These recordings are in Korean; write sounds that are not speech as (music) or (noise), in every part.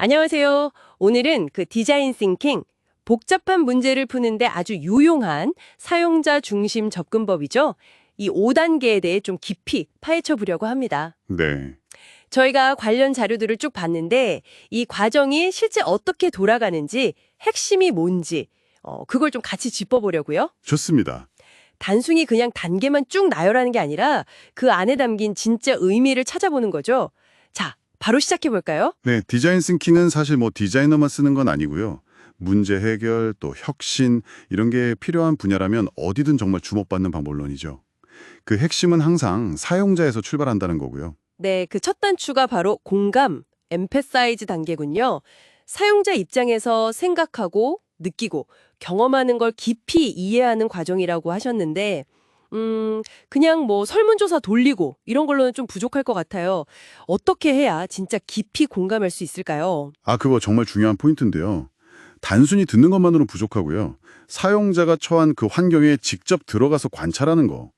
안녕하세요. 오늘은 그 디자인 싱킹, 복잡한 문제를 푸는데 아주 유용한 사용자 중심 접근법이죠. 이 5단계에 대해 좀 깊이 파헤쳐 보려고 합니다. 네. 저희가 관련 자료들을 쭉 봤는데 이 과정이 실제 어떻게 돌아가는지 핵심이 뭔지 어, 그걸 좀 같이 짚어보려고요. 좋습니다. 단순히 그냥 단계만 쭉 나열하는 게 아니라 그 안에 담긴 진짜 의미를 찾아보는 거죠. 자, 바로 시작해 볼까요? 네, 디자인 싱킹은 사실 뭐 디자이너만 쓰는 건 아니고요. 문제 해결, 또 혁신 이런 게 필요한 분야라면 어디든 정말 주목받는 방법론이죠. 그 핵심은 항상 사용자에서 출발한다는 거고요. 네, 그 첫 단추가 바로 공감, 엠패사이즈 단계군요. 사용자 입장에서 생각하고 느끼고 경험하는 걸 깊이 이해하는 과정이라고 하셨는데 음, 그냥 뭐 설문조사 돌리고 이런 걸로는 좀 부족할 것 같아요. 어떻게 해야 진짜 깊이 공감할 수 있을까요? 아, 그거 정말 중요한 포인트인데요. 단순히 듣는 것만으로는 부족하고요. 사용자가 처한 그 환경에 직접 들어가서 관찰하는 거.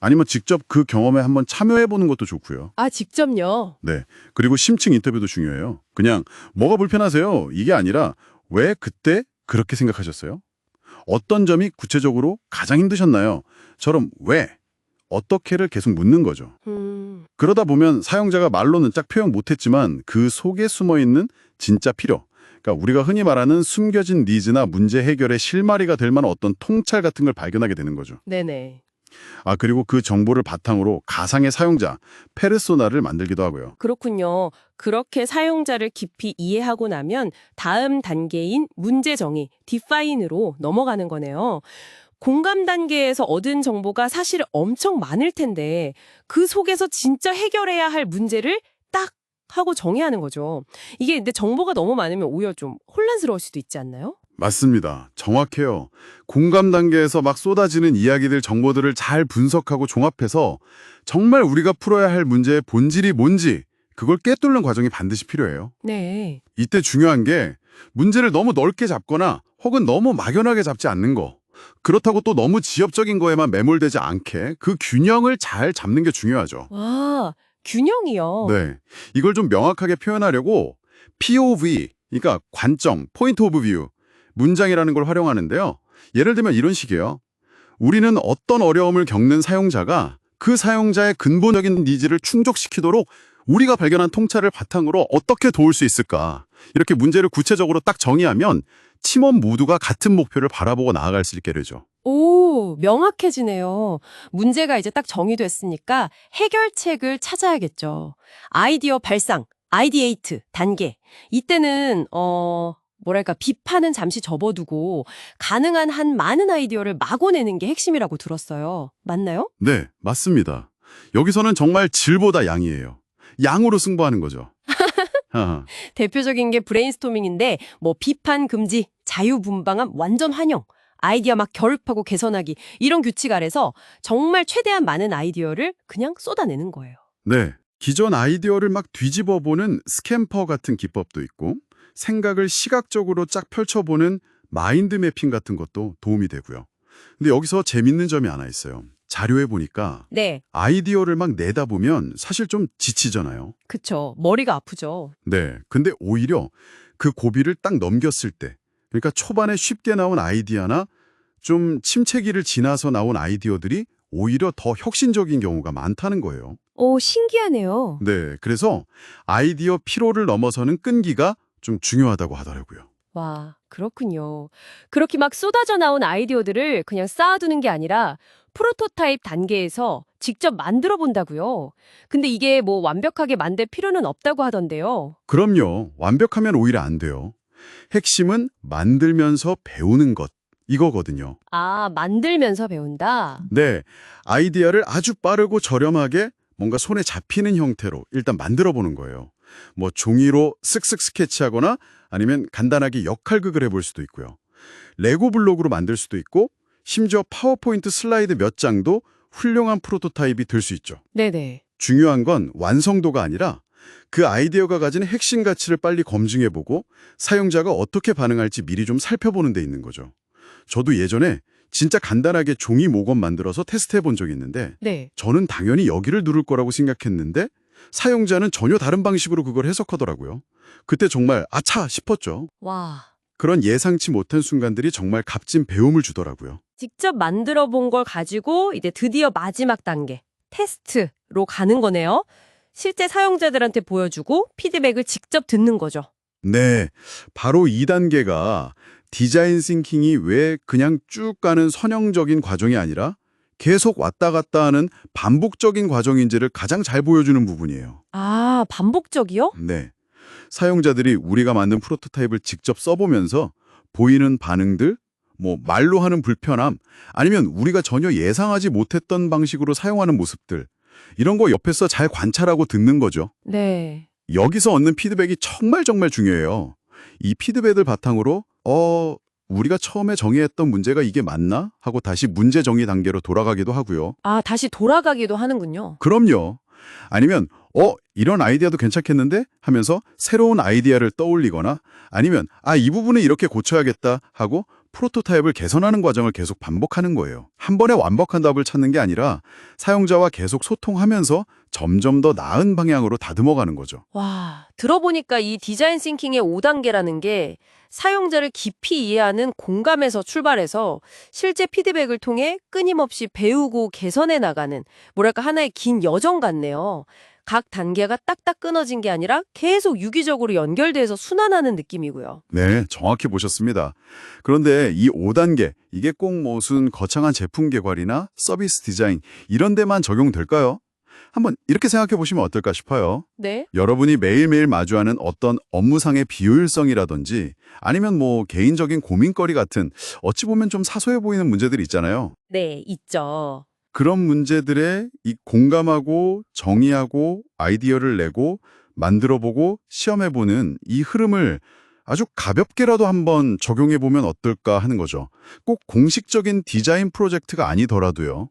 아니면 직접 그 경험에 한번 참여해보는 것도 좋고요. 아, 직접요. 네. 그리고 심층 인터뷰도 중요해요. 그냥 뭐가 불편하세요? 이게 아니라 왜 그때 그렇게 생각하셨어요? 어떤 점이 구체적으로 가장 힘드셨나요? 처럼 왜, 어떻게를 계속 묻는 거죠. 음, 그러다 보면 사용자가 말로는 짝 표현 못했지만 그 속에 숨어있는 진짜 필요, 그러니까 우리가 흔히 말하는 숨겨진 니즈나 문제 해결의 실마리가 될 만한 어떤 통찰 같은 걸 발견하게 되는 거죠. 네네. 아 그리고 그 정보를 바탕으로 가상의 사용자, 페르소나를 만들기도 하고요. 그렇군요. 그렇게 사용자를 깊이 이해하고 나면 다음 단계인 문제 정의, 디파인으로 넘어가는 거네요. 공감 단계에서 얻은 정보가 사실 엄청 많을 텐데 그 속에서 진짜 해결해야 할 문제를 딱 하고 정의하는 거죠. 이게 근데 정보가 너무 많으면 오히려 좀 혼란스러울 수도 있지 않나요? 맞습니다. 정확해요. 공감 단계에서 막 쏟아지는 이야기들, 정보들을 잘 분석하고 종합해서 정말 우리가 풀어야 할 문제의 본질이 뭔지 그걸 꿰뚫는 과정이 반드시 필요해요. 네. 이때 중요한 게 문제를 너무 넓게 잡거나 혹은 너무 막연하게 잡지 않는 거. 그렇다고 또 너무 지엽적인 거에만 매몰되지 않게 그 균형을 잘 잡는 게 중요하죠. 와, 균형이요. 네. 이걸 좀 명확하게 표현하려고 POV, 그러니까 관점, 포인트 오브 뷰, 문장이라는 걸 활용하는데요. 예를 들면 이런 식이에요. 우리는 어떤 어려움을 겪는 사용자가 그 사용자의 근본적인 니즈를 충족시키도록 우리가 발견한 통찰을 바탕으로 어떻게 도울 수 있을까? 이렇게 문제를 구체적으로 딱 정의하면 팀원 모두가 같은 목표를 바라보고 나아갈 수 있게 되죠. 오, 명확해지네요. 문제가 이제 딱 정의됐으니까 해결책을 찾아야겠죠. 아이디어 발상, 아이디에이트 단계. 이때는 어 뭐랄까 비판은 잠시 접어두고 가능한 한 많은 아이디어를 마구 내는 게 핵심이라고 들었어요. 맞나요? 네, 맞습니다. 여기서는 정말 질보다 양이에요. 양으로 승부하는 거죠. (laughs) 대표적인 게 브레인스토밍인데 뭐 비판 금지, 자유분방함 완전 환영. 아이디어 막 결합하고 개선하기 이런 규칙 아래서 정말 최대한 많은 아이디어를 그냥 쏟아내는 거예요. 네. 기존 아이디어를 막 뒤집어보는 스캠퍼 같은 기법도 있고 생각을 시각적으로 쫙 펼쳐보는 마인드 매핑 같은 것도 도움이 되고요. 근데 여기서 재밌는 점이 하나 있어요. 자료에 보니까 네, 아이디어를 막 내다 보면 사실 좀 지치잖아요. 그쵸. 머리가 아프죠. 네. 근데 오히려 그 고비를 딱 넘겼을 때 그러니까 초반에 쉽게 나온 아이디어나 좀 침체기를 지나서 나온 아이디어들이 오히려 더 혁신적인 경우가 많다는 거예요. 오, 신기하네요. 네, 그래서 아이디어 피로를 넘어서는 끈기가 좀 중요하다고 하더라고요. 와, 그렇군요. 그렇게 막 쏟아져 나온 아이디어들을 그냥 쌓아두는 게 아니라 프로토타입 단계에서 직접 만들어 본다고요. 근데 이게 뭐 완벽하게 만들 필요는 없다고 하던데요. 그럼요, 완벽하면 오히려 안 돼요. 핵심은 만들면서 배우는 것, 이거거든요. 아, 만들면서 배운다? 네, 아이디어를 아주 빠르고 저렴하게 뭔가 손에 잡히는 형태로 일단 만들어 보는 거예요. 뭐 종이로 쓱쓱 스케치하거나 아니면 간단하게 역할극을 해볼 수도 있고요. 레고 블록으로 만들 수도 있고 심지어 파워포인트 슬라이드 몇 장도 훌륭한 프로토타입이 될 수 있죠. 네네. 중요한 건 완성도가 아니라 그 아이디어가 가진 핵심 가치를 빨리 검증해보고 사용자가 어떻게 반응할지 미리 좀 살펴보는 데 있는 거죠. 저도 예전에 진짜 간단하게 종이 모건 만들어서 테스트해본 적이 있는데 네. 저는 당연히 여기를 누를 거라고 생각했는데 사용자는 전혀 다른 방식으로 그걸 해석하더라고요. 그때 정말 아차 싶었죠. 와. 그런 예상치 못한 순간들이 정말 값진 배움을 주더라고요. 직접 만들어 본 걸 가지고 이제 드디어 마지막 단계, 테스트로 가는 거네요. 실제 사용자들한테 보여주고 피드백을 직접 듣는 거죠. 네, 바로 2단계가 디자인 싱킹이 왜 그냥 쭉 가는 선형적인 과정이 아니라 계속 왔다 갔다 하는 반복적인 과정인지를 가장 잘 보여주는 부분이에요. 아, 반복적이요? 네. 사용자들이 우리가 만든 프로토타입을 직접 써보면서 보이는 반응들, 뭐 말로 하는 불편함, 아니면 우리가 전혀 예상하지 못했던 방식으로 사용하는 모습들, 이런 거 옆에서 잘 관찰하고 듣는 거죠. 네. 여기서 얻는 피드백이 정말 정말 중요해요. 이 피드백을 바탕으로 어 우리가 처음에 정의했던 문제가 이게 맞나 하고 다시 문제 정의 단계로 돌아가기도 하고요. 아, 다시 돌아가기도 하는군요. 그럼요. 아니면 어 이런 아이디어도 괜찮겠는데 하면서 새로운 아이디어를 떠올리거나 아니면 아 이 부분은 이렇게 고쳐야겠다 하고 프로토타입을 개선하는 과정을 계속 반복하는 거예요. 한 번에 완벽한 답을 찾는 게 아니라 사용자와 계속 소통하면서 점점 더 나은 방향으로 다듬어가는 거죠. 와, 들어보니까 이 디자인 싱킹의 5단계라는 게 사용자를 깊이 이해하는 공감에서 출발해서 실제 피드백을 통해 끊임없이 배우고 개선해 나가는 뭐랄까 하나의 긴 여정 같네요. 각 단계가 딱딱 끊어진 게 아니라 계속 유기적으로 연결돼서 순환하는 느낌이고요. 네, 정확히 보셨습니다. 그런데 이 5단계, 이게 꼭 무슨 거창한 제품 개발이나 서비스 디자인 이런 데만 적용될까요? 한번 이렇게 생각해 보시면 어떨까 싶어요. 네. 여러분이 매일매일 마주하는 어떤 업무상의 비효율성이라든지 아니면 뭐 개인적인 고민거리 같은 어찌 보면 좀 사소해 보이는 문제들이 있잖아요. 네, 있죠. 그런 문제들에 이 공감하고 정의하고 아이디어를 내고 만들어보고 시험해보는 이 흐름을 아주 가볍게라도 한번 적용해보면 어떨까 하는 거죠. 꼭 공식적인 디자인 프로젝트가 아니더라도요.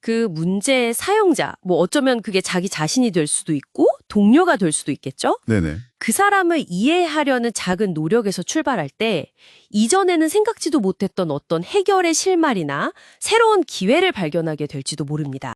그 문제의 사용자, 뭐 어쩌면 그게 자기 자신이 될 수도 있고 동료가 될 수도 있겠죠? 네네. 그 사람을 이해하려는 작은 노력에서 출발할 때 이전에는 생각지도 못했던 어떤 해결의 실마리나 새로운 기회를 발견하게 될지도 모릅니다.